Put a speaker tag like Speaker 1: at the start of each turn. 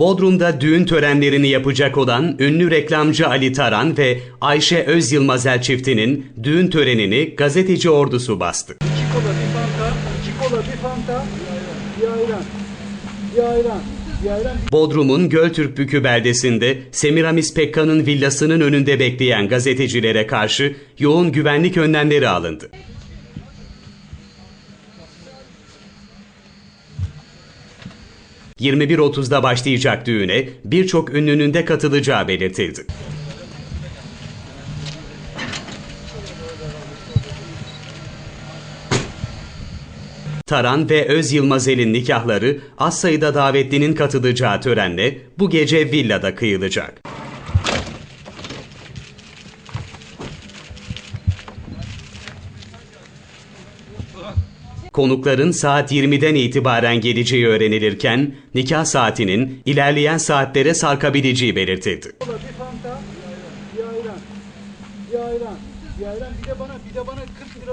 Speaker 1: Bodrum'da düğün törenlerini yapacak olan ünlü reklamcı Ali Taran ve Ayşe Öz Yılmazel çiftinin düğün törenini gazeteci ordusu bastı.
Speaker 2: İki kola, bir fanta, iki kola, bir fanta, bir ayran, bir ayran,
Speaker 1: Bodrum'un Göltürkbükü beldesinde Semiramis Pekkan'ın villasının önünde bekleyen gazetecilere karşı yoğun güvenlik önlemleri alındı. ...21.30'da başlayacak düğüne birçok ünlünün de katılacağı belirtildi. Taran ve Öz Yılmazel'in nikahları az sayıda davetlinin katılacağı törenle bu gece villada kıyılacak. Konukların saat 20'den itibaren geleceği öğrenilirken nikah saatinin ilerleyen saatlere sarkabileceği belirtildi.
Speaker 2: bir fanta, bir ayran, bir ayran, bir ayran, bir de bana, bir de bana 40 lira